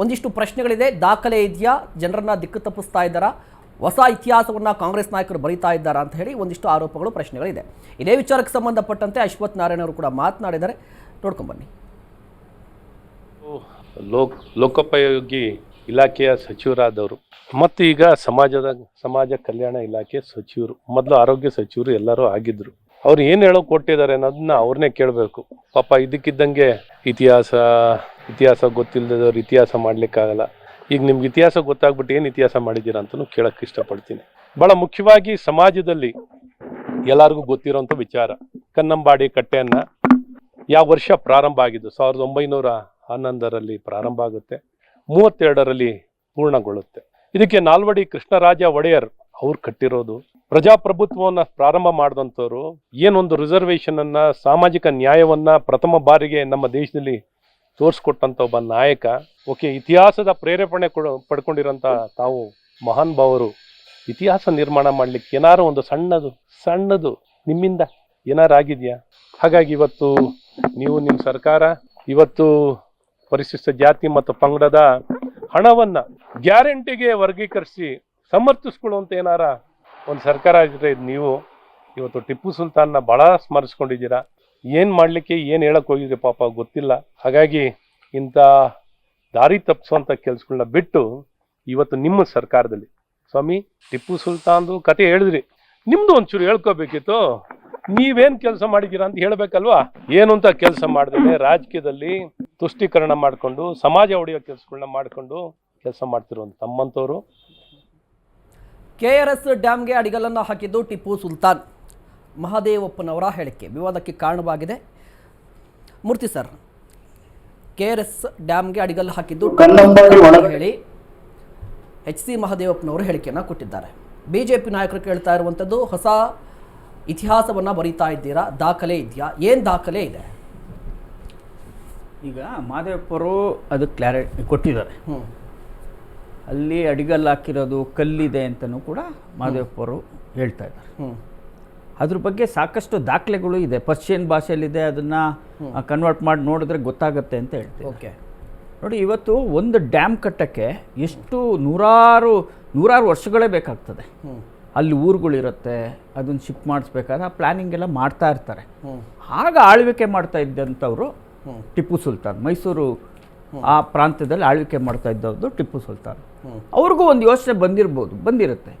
ಒಂದಿಷ್ಟು ಪ್ರಶ್ನೆಗಳಿದೆ. ದಾಖಲೆ ಇದೆಯಾ? ಜನರನ್ನ ದಿಕ್ಕು ತಪ್ಪಿಸ್ತಾ ಇದ್ದಾರಾ? ಹೊಸ ಇತಿಹಾಸವನ್ನು ಕಾಂಗ್ರೆಸ್ ನಾಯಕರು ಬರೀತಾ ಇದ್ದಾರಾ ಅಂತ ಹೇಳಿ ಒಂದಿಷ್ಟು ಆರೋಪಗಳು, ಪ್ರಶ್ನೆಗಳಿದೆ. ಇದೇ ವಿಚಾರಕ್ಕೆ ಸಂಬಂಧಪಟ್ಟಂತೆ ಅಶ್ವಥ್ ನಾರಾಯಣ ಅವರು ಕೂಡ ಮಾತನಾಡಿದ್ದಾರೆ. ನೋಡ್ಕೊಂಬನ್ನಿ ಲೋಕ್, ಲೋಕೋಪಯೋಗಿ ಇಲಾಖೆಯ ಸಚಿವರಾದವರು ಮತ್ತು ಈಗ ಸಮಾಜದ, ಸಮಾಜ ಕಲ್ಯಾಣ ಇಲಾಖೆ ಸಚಿವರು, ಮೊದಲು ಆರೋಗ್ಯ ಸಚಿವರು ಎಲ್ಲರೂ ಆಗಿದ್ರು. ಅವ್ರು ಏನು ಹೇಳೋ ಕೊಟ್ಟಿದ್ದಾರೆ ಅನ್ನೋದನ್ನ ಅವ್ರನ್ನೇ ಕೇಳಬೇಕು. ಪಾಪ ಇದಕ್ಕಿದ್ದಂಗೆ ಇತಿಹಾಸ ಇತಿಹಾಸ ಗೊತ್ತಿಲ್ಲದವ್ರು ಇತಿಹಾಸ ಮಾಡಲಿಕ್ಕಾಗಲ್ಲ. ಈಗ ನಿಮ್ಗೆ ಇತಿಹಾಸ ಗೊತ್ತಾಗ್ಬಿಟ್ಟು ಏನು ಇತಿಹಾಸ ಮಾಡಿದ್ದೀರಾ ಅಂತಲೂ ಕೇಳಕ್ಕೆ ಇಷ್ಟಪಡ್ತೀನಿ. ಭಾಳ ಮುಖ್ಯವಾಗಿ ಸಮಾಜದಲ್ಲಿ ಎಲ್ಲರಿಗೂ ಗೊತ್ತಿರೋಂಥ ವಿಚಾರ. ಕನ್ನಂಬಾಡಿ ಕಟ್ಟೆಯನ್ನು ಯಾವ ವರ್ಷ ಪ್ರಾರಂಭ ಆಗಿದ್ದು? ಸಾವಿರದ ಒಂಬೈನೂರ ಹನ್ನೊಂದರಲ್ಲಿ ಪ್ರಾರಂಭ ಆಗುತ್ತೆ. ಮೂವತ್ತೆರಡರಲ್ಲಿ ಪೂರ್ಣಗೊಳ್ಳುತ್ತೆ. ಇದಕ್ಕೆ ನಾಲ್ವಡಿ ಕೃಷ್ಣರಾಜ ಒಡೆಯರ್ ಅವ್ರು ಕಟ್ಟಿರೋದು. ಪ್ರಜಾಪ್ರಭುತ್ವವನ್ನು ಪ್ರಾರಂಭ ಮಾಡಿದಂಥವ್ರು ಏನೊಂದು ರಿಸರ್ವೇಷನನ್ನು ಸಾಮಾಜಿಕ ನ್ಯಾಯವನ್ನ ಪ್ರಥಮ ಬಾರಿಗೆ ನಮ್ಮ ದೇಶದಲ್ಲಿ ತೋರಿಸ್ಕೊಟ್ಟಂತ ಒಬ್ಬ ನಾಯಕ, ಓಕೆ, ಇತಿಹಾಸದ ಪ್ರೇರೇಪಣೆ ಕೊಡ ಪಡ್ಕೊಂಡಿರೋಂಥ ತಾವು ಮಹಾನ್ ಭಾವರು. ಇತಿಹಾಸ ನಿರ್ಮಾಣ ಮಾಡ್ಲಿಕ್ಕೆ ಏನಾರು ಒಂದು ಸಣ್ಣದು ಸಣ್ಣದು ನಿಮ್ಮಿಂದ ಏನಾರು ಆಗಿದೆಯಾ? ಹಾಗಾಗಿ ಇವತ್ತು ನೀವು ನಿಮ್ಮ ಸರ್ಕಾರ, ಇವತ್ತು ಪರಿಶಿಷ್ಟ ಜಾತಿ ಮತ್ತು ಪಂಗಡದ ಹಣವನ್ನ ಗ್ಯಾರಂಟಿಗೆ ವರ್ಗೀಕರಿಸಿ ಸಮರ್ಥಿಸ್ಕೊಳ್ಳುವಂತ ಏನಾರ ಒಂದು ಸರ್ಕಾರ ಆಗಿದ್ರೆ ನೀವು ಇವತ್ತು ಟಿಪ್ಪು ಸುಲ್ತಾನ್ನ ಬಹಳ ಸ್ಮರಿಸ್ಕೊಂಡಿದ್ದೀರಾ? ಏನ್ ಮಾಡ್ಲಿಕ್ಕೆ, ಏನು ಹೇಳಕ್ಕೆ ಹೋಗಿದ್ರೆ ಪಾಪ ಗೊತ್ತಿಲ್ಲ. ಹಾಗಾಗಿ ಇಂಥ ದಾರಿ ತಪ್ಪಿಸುವಂಥ ಕೆಲಸಗಳನ್ನ ಬಿಟ್ಟು ಇವತ್ತು ನಿಮ್ಮ ಸರ್ಕಾರದಲ್ಲಿ. ಸ್ವಾಮಿ, ಟಿಪ್ಪು ಸುಲ್ತಾನ್ದು ಕತೆ ಹೇಳಿದ್ರಿ. ನಿಮ್ದು ಒಂಚೂರು ಹೇಳ್ಕೋಬೇಕಿತ್ತು. ನೀವೇನು ಕೆಲಸ ಮಾಡಿದ್ದೀರಾ ಅಂತ ಹೇಳಬೇಕಲ್ವಾ? ಏನು ಅಂತ ಕೆಲಸ ಮಾಡಿದ್ರೆ ರಾಜಕೀಯದಲ್ಲಿ ತುಷ್ಟೀಕರಣ ಮಾಡ್ಕೊಂಡು, ಸಮಾಜ ಒಡೆಯೋ ಕೆಲಸಗಳನ್ನ ಮಾಡ್ಕೊಂಡು ಕೆಲಸ ಮಾಡ್ತಿರೋ ತಮ್ಮಂಥವ್ರು. ಕೆ ಆರ್ ಎಸ್ ಡ್ಯಾಮ್ಗೆ ಅಡಿಗಲನ್ನು ಹಾಕಿದ್ದು ಟಿಪ್ಪು ಸುಲ್ತಾನ್. ಮಹದೇವಪ್ಪನವರ ಹೇಳಿಕೆ ವಿವಾದಕ್ಕೆ ಕಾರಣವಾಗಿದೆ. Murthy sir K R S ಡ್ಯಾಮ್ಗೆ ಅಡಿಗಲ್ಲು ಹಾಕಿದ್ದು ಹೇಳಿ ಎಚ್ ಸಿ ಮಹಾದೇವಪ್ಪನವರು ಹೇಳಿಕೆಯನ್ನು ಕೊಟ್ಟಿದ್ದಾರೆ. ಬಿ ಜೆ ಪಿ ನಾಯಕರು ಕೇಳ್ತಾ ಇರುವಂಥದ್ದು ಹೊಸ ಇತಿಹಾಸವನ್ನು ಬರೀತಾ ಇದ್ದೀರಾ? ದಾಖಲೆ ಇದೆಯಾ? ಏನು ದಾಖಲೆ ಇದೆ? ಈಗ ಮಾದೇವಪ್ಪರು ಅದು ಕ್ಲಾರಿಟಿ ಕೊಟ್ಟಿದ್ದಾರೆ. ಹ್ಞೂ ಅಲ್ಲಿ ಅಡಿಗಲ್ಲು ಹಾಕಿರೋದು ಕಲ್ಲಿದೆ ಅಂತಲೂ ಕೂಡ ಮಾದೇವಪ್ಪರು ಹೇಳ್ತಾ ಇದ್ದಾರೆ. ಹ್ಞೂ ಅದ್ರ ಬಗ್ಗೆ ಸಾಕಷ್ಟು ದಾಖಲೆಗಳು ಇದೆ. ಪರ್ಷಿಯನ್ ಭಾಷೆಯಲ್ಲಿದೆ ಅದನ್ನು ಕನ್ವರ್ಟ್ ಮಾಡಿ ನೋಡಿದ್ರೆ ಗೊತ್ತಾಗುತ್ತೆ ಅಂತ ಹೇಳ್ತೀವಿ ಓಕೆ. ನೋಡಿ ಇವತ್ತು ಒಂದು ಡ್ಯಾಮ್ ಕಟ್ಟಕ್ಕೆ ಎಷ್ಟು ನೂರಾರು ನೂರಾರು ವರ್ಷಗಳೇ ಬೇಕಾಗ್ತದೆ. ಅಲ್ಲಿ ಊರುಗಳಿರುತ್ತೆ ಅದನ್ನು ಶಿಫ್ಟ್ ಮಾಡಿಸ್ಬೇಕಾದ್ರೆ ಆ ಪ್ಲ್ಯಾನಿಂಗ್ ಎಲ್ಲ ಮಾಡ್ತಾ ಇರ್ತಾರೆ. ಆಗ ಆಳ್ವಿಕೆ ಮಾಡ್ತಾ ಇದ್ದಂಥವ್ರು ಟಿಪ್ಪು ಸುಲ್ತಾನ್ ಮೈಸೂರು ಆ ಪ್ರಾಂತ್ಯದಲ್ಲಿ ಆಳ್ವಿಕೆ ಮಾಡ್ತಾ ಇದ್ದವ್ರದ್ದು ಟಿಪ್ಪು ಸುಲ್ತಾನ್. ಅವ್ರಿಗೂ ಒಂದು ಯೋಚನೆ ಬಂದಿರ್ಬೋದು ಬಂದಿರುತ್ತೆ.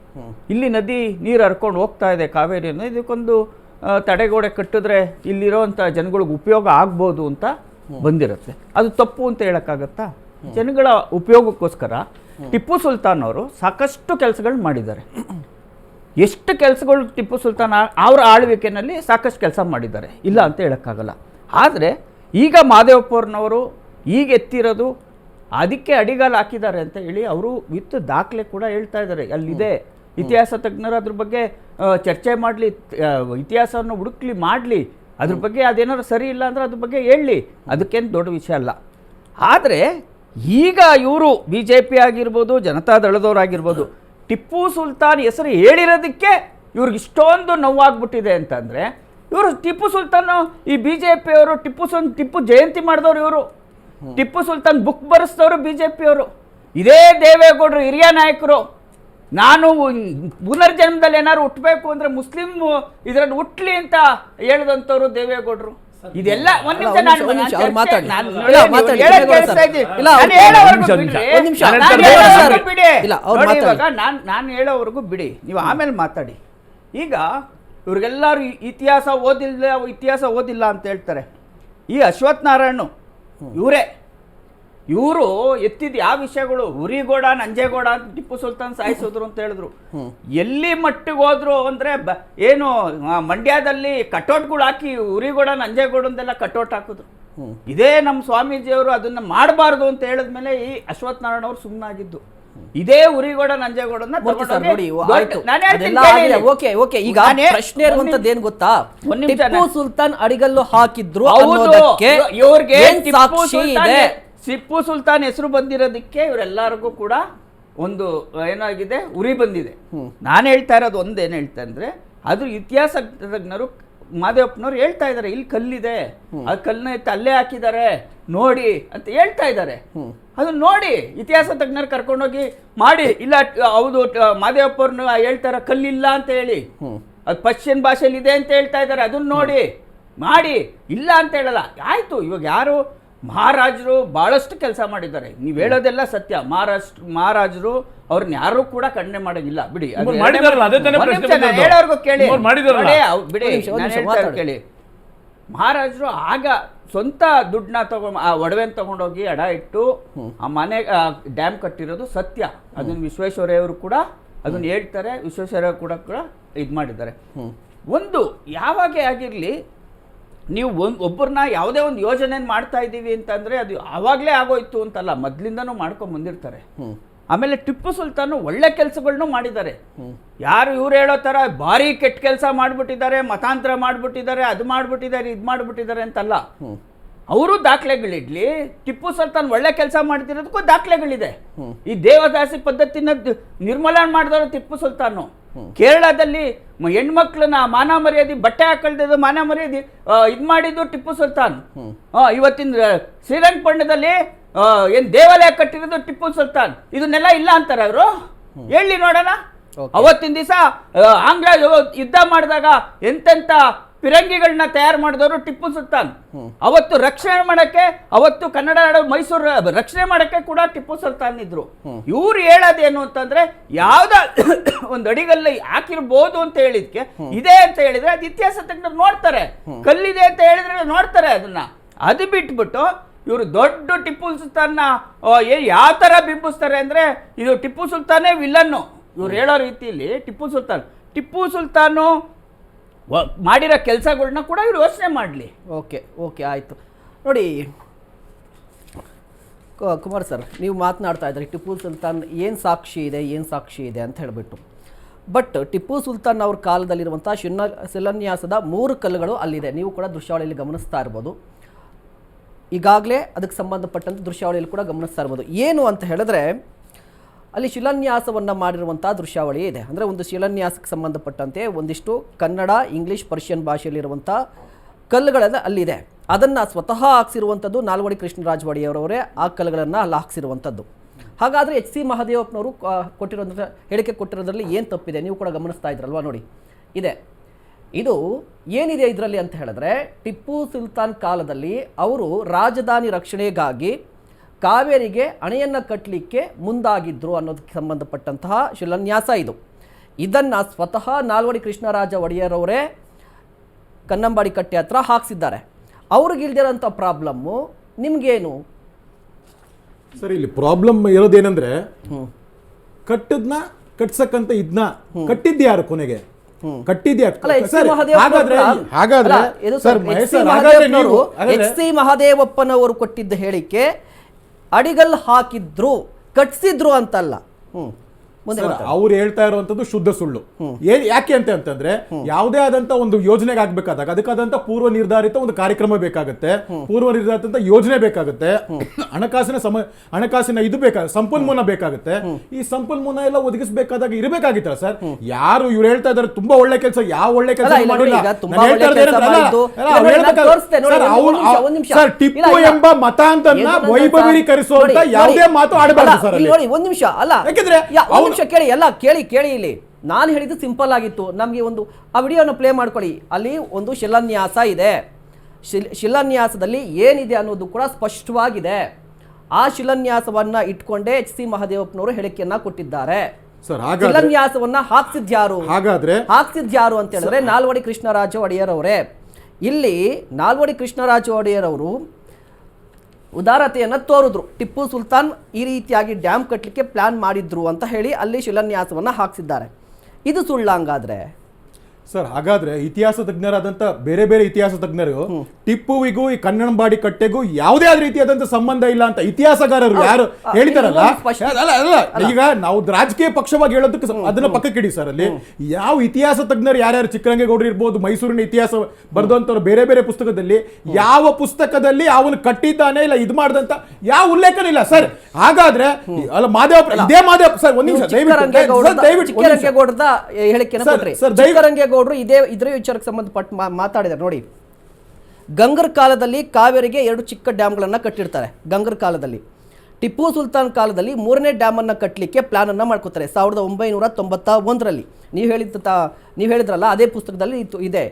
ಇಲ್ಲಿ ನದಿ ನೀರು ಹರ್ಕೊಂಡು ಹೋಗ್ತಾ ಇದೆ ಕಾವೇರಿ ನದಿ ಇದಕ್ಕೊಂದು ತಡೆಗೋಡೆ ಕಟ್ಟಿದ್ರೆ ಇಲ್ಲಿರೋವಂಥ ಜನಗಳಿಗೆ ಉಪಯೋಗ ಆಗ್ಬೋದು ಅಂತ ಬಂದಿರುತ್ತೆ. ಅದು ತಪ್ಪು ಅಂತ ಹೇಳೋಕ್ಕಾಗತ್ತಾ? ಜನಗಳ ಉಪಯೋಗಕ್ಕೋಸ್ಕರ ಟಿಪ್ಪು ಸುಲ್ತಾನ್ ಅವರು ಸಾಕಷ್ಟು ಕೆಲಸಗಳು ಮಾಡಿದ್ದಾರೆ. ಎಷ್ಟು ಕೆಲಸಗಳು ಟಿಪ್ಪು ಸುಲ್ತಾನ್ ಅವರ ಆಳ್ವಿಕೆಯಲ್ಲಿ ಸಾಕಷ್ಟು ಕೆಲಸ ಮಾಡಿದ್ದಾರೆ. ಇಲ್ಲ ಅಂತ ಹೇಳೋಕ್ಕಾಗಲ್ಲ. ಆದರೆ ಈಗ ಮಾದೇವಪ್ಪವ್ರನವರು ಈಗ ಎತ್ತಿರೋದು ಅದಕ್ಕೆ ಅಡಿಗಾಲು ಹಾಕಿದ್ದಾರೆ ಅಂತ ಹೇಳಿ ಅವರು ವಿತ್ ದಾಖಲೆ ಕೂಡ ಹೇಳ್ತಾ ಇದ್ದಾರೆ. ಅಲ್ಲಿದೆ. ಇತಿಹಾಸ ತಜ್ಞರು ಅದ್ರ ಬಗ್ಗೆ ಚರ್ಚೆ ಮಾಡಲಿ ಇತಿಹಾಸವನ್ನು ಹುಡುಕ್ಲಿ ಮಾಡಲಿ. ಅದ್ರ ಬಗ್ಗೆ ಅದೇನಾದ್ರು ಸರಿ ಇಲ್ಲ ಅಂದರೆ ಅದ್ರ ಬಗ್ಗೆ ಹೇಳಲಿ ಅದಕ್ಕೇನು ದೊಡ್ಡ ವಿಷಯ ಅಲ್ಲ. ಆದರೆ ಈಗ ಇವರು ಬಿ ಜೆ ಪಿ ಆಗಿರ್ಬೋದು ಜನತಾದಳದವರಾಗಿರ್ಬೋದು ಟಿಪ್ಪು ಸುಲ್ತಾನ್ ಹೆಸರು ಹೇಳಿರೋದಕ್ಕೆ ಇವ್ರಿಗೆ ಇಷ್ಟೊಂದು ನೋವಾಗ್ಬಿಟ್ಟಿದೆ ಅಂತಂದರೆ ಇವರು ಟಿಪ್ಪು ಸುಲ್ತಾನು ಈ ಬಿ ಜೆ ಪಿಯವರು ಟಿಪ್ಪು ಸುಲ್ ಟಿಪ್ಪು ಜಯಂತಿ ಮಾಡಿದವರು ಇವರು. ಟಿಪ್ಪು ಸುಲ್ತಾನ್ ಬುಕ್ ಬರೆಸಿದವರು ಬಿ ಜೆ ಪಿಯವರು ಇದೇ ದೇವೇಗೌಡರು ಹಿರಿಯ ನಾಯಕರು. ನಾನು ಪುನರ್ಜನ್ಮದಲ್ಲಿ ಏನಾದ್ರು ಹುಟ್ಟಬೇಕು ಅಂದ್ರೆ ಮುಸ್ಲಿಂ ಇದರಲ್ಲಿ ಹುಟ್ಲಿ ಅಂತ ಹೇಳಿದಂಥವ್ರು ದೇವೇಗೌಡರು. ಇದೆಲ್ಲ ಒಂದ್ ನಿಮಿಷ ನಾನು ಮಾತಾಡಿ. ನಾನು ನಾನು ಹೇಳೋವರೆಗೂ. ಬಿಡಿ. ನೀವು ಆಮೇಲೆ ಮಾತಾಡಿ. ಈಗ ಇವ್ರಿಗೆಲ್ಲರೂ ಇತಿಹಾಸ ಓದಿಲ್ಲ ಇತಿಹಾಸ ಓದಿಲ್ಲ ಅಂತ ಹೇಳ್ತಾರೆ. ಈ ಅಶ್ವಥ್ ನಾರಾಯಣ್ ಇವರೇ. ಇವರು ಎತ್ತಿದ ಯಾವ ವಿಷಯಗಳು? ಉರಿಗೋಡ ನಂಜೇಗೌಡ ಅಂತ ಟಿಪ್ಪು ಸುಲ್ತಾನ್ ಸಾಯಿಸಿದ್ರು ಅಂತ ಹೇಳಿದ್ರು. ಎಲ್ಲಿ ಮಟ್ಟಿಗೆ ಹೋದ್ರು ಅಂದ್ರೆ ಬ- ಏನು ಮಂಡ್ಯದಲ್ಲಿ ಕಟೌಟ್ಗಳು ಹಾಕಿ ಉರಿಗೋಡ ನಂಜೇಗೌಡಂದೆಲ್ಲ ಕಟೌಟ್ ಹಾಕಿದ್ರು. ಇದೇ ನಮ್ಮ ಸ್ವಾಮೀಜಿಯವರು ಅದನ್ನ ಮಾಡಬಾರ್ದು ಅಂತ ಹೇಳಿದ್ಮೇಲೆ ಈ ಅಶ್ವತ್ಥನಾರಾಯಣ ಅವರು ಸುಮ್ಮನಾಗಿದ್ದು ಇದೇ ಉರಿಗೋಡ ನಂಜೇಗೌಡನ ಓಕೆ ಓಕೆ ಈಗ ಪ್ರಶ್ನೆ ಇರುವಂತದ್ದು ಏನ್ ಗೊತ್ತಾ? ಟಿಪ್ಪು ಸುಲ್ತಾನ್ ಅಡಿಗಲ್ಲು ಹಾಕಿದ್ರು ಇವ್ರಿಗೆ ಟಿಪ್ಪು ಸಾಕ್ಷಿ ಸುಲ್ತಾನ್ ಇದೆ? ಟಿಪ್ಪು ಸುಲ್ತಾನ್ ಹೆಸರು ಬಂದಿರೋದಕ್ಕೆ ಇವರೆಲ್ಲರಿಗೂ ಕೂಡ ಒಂದು ಏನಾಗಿದೆ ಉರಿ ಬಂದಿದೆ. ನಾನು ಹೇಳ್ತಾ ಇರೋದು ಒಂದೇನು ಹೇಳ್ತಾ ಅಂದ್ರೆ ಅದು ಇತಿಹಾಸ ತಜ್ಞರು ಮಾದೇವಪ್ಪನವ್ರು ಹೇಳ್ತಾ ಇದ್ದಾರೆ ಇಲ್ಲಿ ಕಲ್ಲಿದೆ. ಆ ಕಲ್ಲನ್ನ ಎತ್ತಿ ಅಲ್ಲೇ ಹಾಕಿದ್ದಾರೆ. ನೋಡಿ ಅಂತ ಹೇಳ್ತಾ ಇದ್ದಾರೆ. ಅದು ನೋಡಿ ಇತಿಹಾಸ ತಜ್ಞರು ಕರ್ಕೊಂಡೋಗಿ ಮಾಡಿ ಇಲ್ಲ ಹೌದು ಮಾದೇವಪ್ಪವ್ರನ್ನ ಹೇಳ್ತಾರ ಕಲ್ಲಿಲ್ಲ ಅಂತ ಹೇಳಿ. ಅದು ಪಶ್ಚಿಮ ಭಾಷೆಯಲ್ಲಿ ಇದೆ ಅಂತ ಹೇಳ್ತಾ ಇದ್ದಾರೆ ಅದನ್ನ ನೋಡಿ ಮಾಡಿ ಇಲ್ಲ ಅಂತ ಹೇಳಲ್ಲ. ಆಯ್ತು ಇವಾಗ ಯಾರು? ಮಹಾರಾಜರು ಬಹಳಷ್ಟು ಕೆಲಸ ಮಾಡಿದ್ದಾರೆ. ನೀವು ಹೇಳೋದೆಲ್ಲ ಸತ್ಯ. ಮಹಾರಾಷ್ಟ್ರ ಮಹಾರಾಜರು ಅವ್ರನ್ನ ಯಾರು ಕೂಡ ಖಂಡನೆ ಮಾಡೋದಿಲ್ಲ ಬಿಡಿ ಹೇಳೋರ್ಗು ಕೇಳಿ. ಬಿಡಿ. ಕೇಳಿ. ಮಹಾರಾಜರು ಆಗ ಸ್ವಂತ ದುಡ್ಡನ್ನ ತಗೊ ಆ ಒಡವೆನ ತಗೊಂಡೋಗಿ ಅಡ ಇಟ್ಟು ಆ ಮನೆ ಡ್ಯಾಮ್ ಕಟ್ಟಿರೋದು ಸತ್ಯ. ಅದನ್ನ ವಿಶ್ವೇಶ್ವರಯ್ಯವರು ಕೂಡ ಅದನ್ನ ಹೇಳ್ತಾರೆ ವಿಶ್ವೇಶ್ವರಯ್ಯ ಕೂಡ ಕೂಡ ಇದು ಮಾಡಿದ್ದಾರೆ. ಒಂದು ಯಾವಾಗೇ ಆಗಿರಲಿ ನೀವು ಒಂದು ಒಬ್ಬರನ್ನ ಯಾವುದೇ ಒಂದು ಯೋಜನೆ ಮಾಡ್ತಾ ಇದ್ದೀವಿ ಅಂತಂದರೆ ಅದು ಆವಾಗಲೇ ಆಗೋಯ್ತು ಅಂತಲ್ಲ ಮೊದಲಿಂದನೂ ಮಾಡ್ಕೊಂಡು ಬಂದಿರ್ತಾರೆ. ಆಮೇಲೆ ಟಿಪ್ಪು ಸುಲ್ತಾನು ಒಳ್ಳೆ ಕೆಲಸಗಳನ್ನು ಮಾಡಿದ್ದಾರೆ. ಯಾರು ಇವ್ರು ಹೇಳೋ ಥರ ಭಾರಿ ಕೆಟ್ಟ ಕೆಲಸ ಮಾಡಿಬಿಟ್ಟಿದ್ದಾರೆ ಮತಾಂತರ ಮಾಡಿಬಿಟ್ಟಿದ್ದಾರೆ ಅದು ಮಾಡಿಬಿಟ್ಟಿದ್ದಾರೆ ಇದು ಮಾಡಿಬಿಟ್ಟಿದ್ದಾರೆ ಅಂತಲ್ಲ. ಅವರು ದಾಖಲೆಗಳಿಡ್ಲಿ ಟಿಪ್ಪು ಸುಲ್ತಾನ್ ಒಳ್ಳೆ ಕೆಲಸ ಮಾಡ್ತಿರೋದಕ್ಕೂ ದಾಖಲೆಗಳಿದೆ. ಈ ದೇವದಾಸಿ ಪದ್ಧತಿನ ನಿರ್ಮಲನ್ ಮಾಡಿದವರು ಟಿಪ್ಪು ಸುಲ್ತಾನು. ಕೇರಳದಲ್ಲಿ ಹೆಣ್ಮಕ್ಳನ್ನ ಮಾನ ಮರ್ಯಾದೆ ಬಟ್ಟೆ ಹಾಕೊಳ್ದಿದ್ದು ಮಾನ ಮರ್ಯಾದೆ ಇದು ಮಾಡಿದ್ದು ಟಿಪ್ಪು ಸುಲ್ತಾನ್. ಇವತ್ತಿನ ಶ್ರೀರಂಗಪಟ್ಟಣದಲ್ಲಿ ಏನ್ ದೇವಾಲಯ ಕಟ್ಟಿರೋದು ಟಿಪ್ಪು ಸುಲ್ತಾನ್. ಇದನ್ನೆಲ್ಲ ಇಲ್ಲ ಅಂತಾರೆ ಅವರು. ಹೇಳಿ ನೋಡೋಣ. ಅವತ್ತಿನ ದಿವಸ ಆಂಗ್ಲ ಯುದ್ಧ ಮಾಡಿದಾಗ ಎಂತೆಂತ ಫಿರಂಗಿಗಳನ್ನ ತಯಾರು ಮಾಡಿದವರು ಟಿಪ್ಪು ಸುಲ್ತಾನ್. ಅವತ್ತು ರಕ್ಷಣೆ ಮಾಡಕ್ಕೆ ಅವತ್ತು ಕನ್ನಡ ನಾಡು ಮೈಸೂರು ರಕ್ಷಣೆ ಮಾಡಕ್ಕೆ ಕೂಡ ಟಿಪ್ಪು ಸುಲ್ತಾನ್ ಇದ್ರು. ಇವ್ರು ಹೇಳೋದೇನು ಅಂತಂದ್ರೆ ಯಾವ್ದ ಒಂದು ಅಡಿಗಲ್ಲಿ ಹಾಕಿರ್ಬೋದು ಅಂತ ಹೇಳಿದ್ಕೆ ಇದೆ ಅಂತ ಹೇಳಿದ್ರೆ ಅದು ಇತಿಹಾಸ ತಜ್ಞರು ನೋಡ್ತಾರೆ. ಕಲ್ಲಿದೆ ಅಂತ ಹೇಳಿದ್ರೆ ನೋಡ್ತಾರೆ ಅದನ್ನ. ಅದು ಬಿಟ್ಬಿಟ್ಟು ಇವರು ದೊಡ್ಡ ಟಿಪ್ಪು ಸುಲ್ತಾನ್ನ ಯಾವ ಥರ ಬಿಂಬಿಸ್ತಾರೆ ಅಂದರೆ, ಇದು ಟಿಪ್ಪು ಸುಲ್ತಾನೇ ವಿಲನ್ನು ಇವ್ರು ಹೇಳೋ ರೀತಿಯಲ್ಲಿ ಟಿಪ್ಪು ಸುಲ್ತಾನ್. ಟಿಪ್ಪು ಸುಲ್ತಾನು ಮಾಡಿರೋ ಕೆಲಸಗಳನ್ನ ಕೂಡ ಇವರು ಯೋಚನೆ ಮಾಡಲಿ. ಓಕೆ ಓಕೆ, ಆಯಿತು. ನೋಡಿ ಕುಮಾರ್ ಸರ್, ನೀವು ಮಾತನಾಡ್ತಾ ಇದ್ದಾರೆ ಟಿಪ್ಪು ಸುಲ್ತಾನ್ ಏನು ಸಾಕ್ಷಿ ಇದೆ, ಏನು ಸಾಕ್ಷಿ ಇದೆ ಅಂತ ಹೇಳಿಬಿಟ್ಟು. ಬಟ್ ಟಿಪ್ಪು ಸುಲ್ತಾನ್ ಅವ್ರ ಕಾಲದಲ್ಲಿರುವಂಥ ಶಿನ್ನ, ಶಿಲಾನ್ಯಾಸದ ಮೂರು ಕಲ್ಲುಗಳು ಅಲ್ಲಿದೆ. ನೀವು ಕೂಡ ದೃಶ್ಯಾವಳಿಯಲ್ಲಿ ಗಮನಿಸ್ತಾ ಇರ್ಬೋದು. ಈಗಾಗಲೇ ಅದಕ್ಕೆ ಸಂಬಂಧಪಟ್ಟಂಥ ದೃಶ್ಯಾವಳಿಯಲ್ಲಿ ಕೂಡ ಗಮನಿಸ್ತಾ ಇರ್ಬೋದು ಏನು ಅಂತ ಹೇಳಿದ್ರೆ, ಅಲ್ಲಿ ಶಿಲಾನ್ಯಾಸವನ್ನು ಮಾಡಿರುವಂಥ ದೃಶ್ಯಾವಳಿ ಇದೆ. ಅಂದರೆ ಒಂದು ಶಿಲಾನ್ಯಾಸಕ್ಕೆ ಸಂಬಂಧಪಟ್ಟಂತೆ ಒಂದಿಷ್ಟು ಕನ್ನಡ, ಇಂಗ್ಲೀಷ್, ಪರ್ಷಿಯನ್ ಭಾಷೆಯಲ್ಲಿರುವಂಥ ಕಲ್ಲುಗಳೆಲ್ಲ ಅಲ್ಲಿದೆ. ಅದನ್ನು ಸ್ವತಃ ಹಾಕ್ಸಿರುವಂಥದ್ದು ನಾಲ್ವಡಿ ಕೃಷ್ಣರಾಜ ಒಡೆಯವರವರೇ ಆ ಕಲ್ಲುಗಳನ್ನು ಅಲ್ಲಿ ಹಾಕ್ಸಿರುವಂಥದ್ದು. ಹಾಗಾದರೆ ಎಚ್ ಸಿ ಮಹಾದೇವಪ್ಪನವರು ಕೊಟ್ಟಿರೋದ್ರ ಹೇಳಿಕೆ ಕೊಟ್ಟಿರೋದ್ರಲ್ಲಿ ಏನು ತಪ್ಪಿದೆ? ನೀವು ಕೂಡ ಗಮನಿಸ್ತಾ ಇದ್ರಲ್ವಾ ನೋಡಿ. ಇದೆ. ಇದು ಏನಿದೆ ಇದರಲ್ಲಿ ಅಂತ ಹೇಳಿದ್ರೆ ಟಿಪ್ಪು ಸುಲ್ತಾನ್ ಕಾಲದಲ್ಲಿ ಅವರು ರಾಜಧಾನಿ ರಕ್ಷಣೆಗಾಗಿ ಕಾವೇರಿಗೆ ಅಣೆಯನ್ನು ಕಟ್ಟಲಿಕ್ಕೆ ಮುಂದಾಗಿದ್ರು ಅನ್ನೋದಕ್ಕೆ ಸಂಬಂಧಪಟ್ಟಂತಹ ಶಿಲಾನ್ಯಾಸ ಇದು. ಇದನ್ನು ಸ್ವತಃ ನಾಲ್ವಡಿ ಕೃಷ್ಣರಾಜ ಒಡೆಯರವರೇ ಕನ್ನಂಬಾಡಿ ಕಟ್ಟೆ ಹತ್ರ ಹಾಕ್ಸಿದ್ದಾರೆ. ಅವ್ರಿಗಿಲ್ದಿರೋಂಥ ಪ್ರಾಬ್ಲಮ್ಮು ನಿಮಗೇನು? ಸರಿ ಇಲ್ಲಿ ಪ್ರಾಬ್ಲಮ್ ಇರೋದೇನೆಂದರೆ ಕಟ್ಟದ್ನ ಕಟ್ಸಕ್ಕಂತ ಇದನ್ನ ಕಟ್ಟಿದ್ದು ಯಾರು ಕೊನೆಗೆ? ಕಟ್ಟಿದ್ದ ಎಚ್ ಸಿ ಮಹದೇವಪ್ಪನವರು ಕೊಟ್ಟಿದ್ದ ಹೇಳಿಕೆ ಅಡಿಗಲ್ ಹಾಕಿದ್ರು ಕಟ್ಸಿದ್ರು ಅಂತಲ್ಲ. ಅವ್ರು ಹೇಳ್ತಾ ಇರುವಂತದ್ದು ಶುದ್ಧ ಸುಳ್ಳು. ಯಾಕೆ ಅಂತ ಅಂತಂದ್ರೆ ಯಾವುದೇ ಆದಂತ ಒಂದು ಯೋಜನೆಗೆ ಆಗ್ಬೇಕಾದಾಗ ಅದಕ್ಕಾದಂತ ಪೂರ್ವ ನಿರ್ಧಾರಿತ ಒಂದು ಕಾರ್ಯಕ್ರಮ ಬೇಕಾಗುತ್ತೆ. ಪೂರ್ವ ನಿರ್ಧಾರಿತ ಯೋಜನೆ ಬೇಕಾಗುತ್ತೆ. ಹಣಕಾಸಿನ ಸಮ ಹಣಕಾಸಿನ ಇದು ಬೇಕಾದ ಸಂಪನ್ಮೂಲ ಬೇಕಾಗುತ್ತೆ. ಈ ಸಂಪನ್ಮೂಲ ಎಲ್ಲ ಒದಗಿಸಬೇಕಾದಾಗ ಇರಬೇಕಾಗಿತ್ತಲ್ಲ ಸರ್? ಯಾರು ಇವ್ರು ಹೇಳ್ತಾ ಇದಾರೆ ತುಂಬಾ ಒಳ್ಳೆ ಕೆಲಸ ಯಾವ ಒಳ್ಳೆ ಕೆಲಸ ಸರ್, ಟಿಪ್ಪು. ಎಂಬ ಮತಾಂತರನ ವೈಭವೀಕರಿಸುವಂತ ಯಾವುದೇ ಮಾತು ಆಡಬಾರ್ದು ಸರ್ ಒಂದ್ ನಿಮಿಷ ಅಲ್ಲ. ಯಾಕೆಂದ್ರೆ ನಿಮಿಷ ಕೇಳಿ ಎಲ್ಲ ಕೇಳಿ ಕೇಳಿ ಇಲ್ಲಿ. ನಾನು ಹೇಳಿದ್ದು ಸಿಂಪಲ್ ಆಗಿತ್ತು. ನಮಗೆ ಒಂದು ಆ ವಿಡಿಯೋನ ಪ್ಲೇ ಮಾಡ್ಕೊಳ್ಳಿ. ಅಲ್ಲಿ ಒಂದು ಶಿಲಾನ್ಯಾಸ ಇದೆ. ಶಿಲ್ ಶಿಲಾನ್ಯಾಸದಲ್ಲಿ ಏನಿದೆ ಅನ್ನೋದು ಕೂಡ ಸ್ಪಷ್ಟವಾಗಿದೆ. ಆ ಶಿಲಾನ್ಯಾಸವನ್ನ ಇಟ್ಕೊಂಡೇ ಎಚ್ ಸಿ ಮಹಾದೇವಪ್ಪನವರು ಹೇಳಿಕೆಯನ್ನ ಕೊಟ್ಟಿದ್ದಾರೆ. ಶಿಲಾನ್ಯಾಸವನ್ನ ಹಾಕ್ಸಿದ್ಯಾರು ಹಾಗಾದ್ರೆ ಹಾಕ್ಸಿದ್ಯಾರು ಅಂತ ಹೇಳಿದ್ರೆ ನಾಲ್ವಡಿ ಕೃಷ್ಣರಾಜ ಒಡೆಯರ್ ಅವರೇ ಇಲ್ಲಿ ನಾಲ್ವಡಿ ಕೃಷ್ಣರಾಜ ಒಡೆಯರ್ ಅವರು ಉದಾರತೆಯನ್ನು ತೋರಿದ್ರು. ಟಿಪ್ಪು ಸುಲ್ತಾನ್ ಈ ರೀತಿಯಾಗಿ ಡ್ಯಾಮ್ ಕಟ್ಟಲಿಕ್ಕೆ ಪ್ಲ್ಯಾನ್ ಮಾಡಿದ್ರು ಅಂತ ಹೇಳಿ ಅಲ್ಲಿ ಶಿಲಾನ್ಯಾಸವನ್ನು ಹಾಕ್ಸಿದ್ದಾರೆ. ಇದು ಸುಳ್ಳಂಗಾದ್ರೆ ಸರ್ ಹಾಗಾದ್ರೆ ಇತಿಹಾಸ ತಜ್ಞರಾದಂತ ಬೇರೆ ಬೇರೆ ಇತಿಹಾಸ ತಜ್ಞರು ಟಿಪ್ಪುವಿಗೂ ಈ ಕನ್ನಂಬಾಡಿ ಕಟ್ಟೆಗೂ ಯಾವುದೇ ಆದ ರೀತಿಯಾದಂತ ಸಂಬಂಧ ಇಲ್ಲ ಅಂತ ಇತಿಹಾಸಗಾರರು ಯಾರು ಹೇಳಿದಾರಲ್ಲ? ಈಗ ನಾವು ರಾಜಕೀಯ ಪಕ್ಷವಾಗಿ ಹೇಳೋದಕ್ಕೆ ಅದನ್ನ ಪಕ್ಕಕ್ಕಿಡಿ ಸರ್ ಅಲ್ಲಿ. ಯಾವ ಇತಿಹಾಸ ತಜ್ಞರು ಯಾರ್ಯಾರು ಚಿಕ್ಕರಂಗೇಗೌಡರು ಇರ್ಬೋದು ಮೈಸೂರಿನ ಇತಿಹಾಸ ಬರೆದಂತವ್ರು ಬೇರೆ ಬೇರೆ ಪುಸ್ತಕದಲ್ಲಿ ಯಾವ ಪುಸ್ತಕದಲ್ಲಿ ಅವನು ಕಟ್ಟಿದ್ದಾನೆ ಇಲ್ಲ ಇದು ಮಾಡ್ದಂತ ಯಾವ ಉಲ್ಲೇಖನ ಇಲ್ಲ. ಸರ್ ಹಾಗಾದ್ರೆ ಅಲ್ಲ ಮಾದೇವ ಇದೇ ಮಾದೇವ ಸರ್ ಒಂದ್ ನಿಮಿಷ ದಯವಿಟ್ಟು ದಯವಿಟ್ಟು ಕೊಟ್ರಿ. ಸರ್, ದಯವಿಟ್ಟು- ಚಿಕ್ಕರಂಗೇಗೌಡರು ಇದೇ ಇದರ ವಿಚಾರಕ್ಕೆ ಸಂಬಂಧಪಟ್ಟ ಮಾತಾಡಿದ್ದಾರೆ. ನೋಡಿ, ಗಂಗರ ಕಾಲದಲ್ಲಿ ಕಾವೇರಿಗೆ ಎರಡು ಚಿಕ್ಕ ಡ್ಯಾಮ್ಗಳನ್ನು ಕಟ್ಟಿರ್ತಾರೆ. ಗಂಗರ ಕಾಲದಲ್ಲಿ. ಟಿಪ್ಪು ಸುಲ್ತಾನ್ ಕಾಲದಲ್ಲಿ ಮೂರನೇ ಡ್ಯಾಮನ್ನು ಕಟ್ಟಲಿಕ್ಕೆ ಪ್ಲಾನನ್ನು ಮಾಡ್ಕೋತಾರೆ. ಸಾವಿರದ ಒಂಬೈನೂರ ತೊಂಬತ್ತ ಒಂದರಲ್ಲಿ. ನೀವು ಹೇಳಿದ ನೀವು ಹೇಳಿದ್ರಲ್ಲ, ಅದೇ ಪುಸ್ತಕದಲ್ಲಿ ಇತ್ತು, ಇದೆ.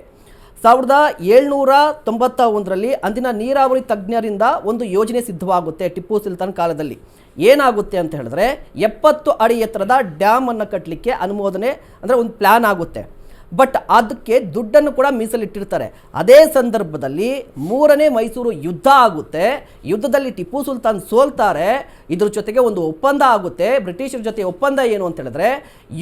ಸಾವಿರದ ಏಳ್ನೂರ ತೊಂಬತ್ತ ಒಂದರಲ್ಲಿ ಅಂದಿನ ನೀರಾವರಿ ತಜ್ಞರಿಂದ ಒಂದು ಯೋಜನೆ ಸಿದ್ಧವಾಗುತ್ತೆ ಟಿಪ್ಪು ಸುಲ್ತಾನ್ ಕಾಲದಲ್ಲಿ. ಏನಾಗುತ್ತೆ ಅಂತ ಹೇಳಿದ್ರೆ, ಎಪ್ಪತ್ತು ಅಡಿ ಎತ್ತರದ ಡ್ಯಾಮನ್ನು ಕಟ್ಟಲಿಕ್ಕೆ ಅನುಮೋದನೆ, ಅಂದರೆ ಒಂದು ಪ್ಲ್ಯಾನ್ ಆಗುತ್ತೆ. ಬಟ್ ಅದಕ್ಕೆ ದುಡ್ಡನ್ನು ಕೂಡ ಮೀಸಲಿಟ್ಟಿರ್ತಾರೆ. ಅದೇ ಸಂದರ್ಭದಲ್ಲಿ ಮೂರನೇ ಮೈಸೂರು ಯುದ್ಧ ಆಗುತ್ತೆ. ಯುದ್ಧದಲ್ಲಿ ಟಿಪ್ಪು ಸುಲ್ತಾನ್ ಸೋಲ್ತಾರೆ. ಇದ್ರ ಜೊತೆಗೆ ಒಂದು ಒಪ್ಪಂದ ಆಗುತ್ತೆ. ಬ್ರಿಟಿಷರ ಜೊತೆ ಒಪ್ಪಂದ ಏನು ಅಂತ ಹೇಳಿದ್ರೆ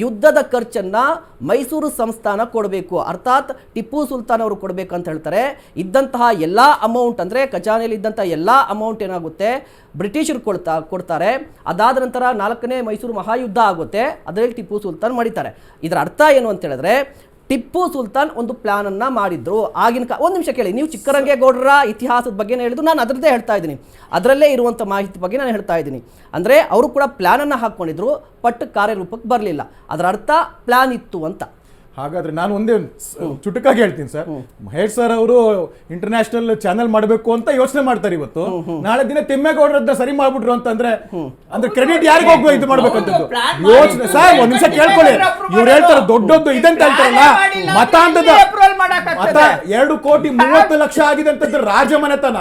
ಯುದ್ಧದ ಖರ್ಚನ್ನು ಮೈಸೂರು ಸಂಸ್ಥಾನ ಕೊಡಬೇಕು. ಅರ್ಥಾತ್ ಟಿಪ್ಪು ಸುಲ್ತಾನ್ ಅವರು ಕೊಡಬೇಕು ಅಂತ ಹೇಳ್ತಾರೆ. ಇದ್ದಂತಹ ಎಲ್ಲ ಅಮೌಂಟ್ ಅಂದರೆ ಖಜಾನೆಯಲ್ಲಿ ಇದ್ದಂಥ ಎಲ್ಲ ಅಮೌಂಟ್ ಏನಾಗುತ್ತೆ? ಬ್ರಿಟಿಷರು ಕೊಡ್ತಾ ಕೊಡ್ತಾರೆ. ಅದಾದ ನಂತರ ನಾಲ್ಕನೇ ಮೈಸೂರು ಮಹಾಯುದ್ಧ ಆಗುತ್ತೆ. ಅದರಲ್ಲಿ ಟಿಪ್ಪು ಸುಲ್ತಾನ್ ಮಾಡಿದ್ದಾರೆ ಇದರ ಅರ್ಥ ಏನು ಅಂತ ಹೇಳಿದ್ರೆ, ಟಿಪ್ಪು ಸುಲ್ತಾನ್ ಒಂದು ಪ್ಲಾನ್ ಅನ್ನ ಮಾಡಿದ್ರು. ಆಗಿನ ಕಾ, ಒಂದು ನಿಮಿಷ ಕೇಳಿ, ನೀವು ಚಿಕ್ಕರಂಗೇಗೌಡರ ಇತಿಹಾಸದ ಬಗ್ಗೆ ಹೇಳಿದ್ರು? ನಾನು ಅದರದ್ದೇ ಹೇಳ್ತಾ ಇದ್ದೀನಿ. ಅದರಲ್ಲೇ ಇರುವಂಥ ಮಾಹಿತಿ ಬಗ್ಗೆ ನಾನು ಹೇಳ್ತಾ ಇದ್ದೀನಿ. ಅಂದರೆ, ಅವರು ಕೂಡ ಪ್ಲಾನನ್ನು ಹಾಕ್ಕೊಂಡಿದ್ರು ಪಟ್ಟು ಕಾರ್ಯರೂಪಕ್ಕೆ ಬರಲಿಲ್ಲ. ಅದರ ಅರ್ಥ, ಪ್ಲಾನ್ ಇತ್ತು ಅಂತ. ಹಾಗಾದ್ರೆ ನಾನು ಒಂದೇ ಚುಟುಕಾಗಿ ಹೇಳ್ತೀನಿ ಸರ್. ಮಹೇಶ್ ಸರ್ ಅವರು ಇಂಟರ್ನ್ಯಾಷನಲ್ ಚಾನೆಲ್ ಮಾಡಬೇಕು ಅಂತ ಯೋಚನೆ ಮಾಡ್ತಾರೆ ಇವತ್ತು. ನಾಳೆ ದಿನ ತಿಮ್ಮೇಗೌಡರದ್ದ ಸರಿ ಮಾಡ್ಬಿಟ್ರು ಅಂತಂದ್ರೆ ಅಂದ್ರೆ ಕ್ರೆಡಿಟ್ ಯಾರಿಗೆ ಹೋಗ್ಬೇಕು ಇದು ಮಾಡ್ಬೇಕಂತದ್ದು? ಯೋಚನೆ ಸರ್ ಒಂದ್ ನಿಮಿಷ ಕೇಳ್ಕೊಳ್ಳಿ. ಇವ್ರು ಹೇಳ್ತಾರೆ ದೊಡ್ಡದ್ದು ಇದಂತ ಹೇಳ್ತಾರಲ್ಲ ಮತಾಂಧದ. ಮತ ಎರಡು ಕೋಟಿ ಮೂವತ್ತು ಲಕ್ಷ ಆಗಿದೆ ಅಂತಂದ್ರೆ ರಾಜಮನೆತನ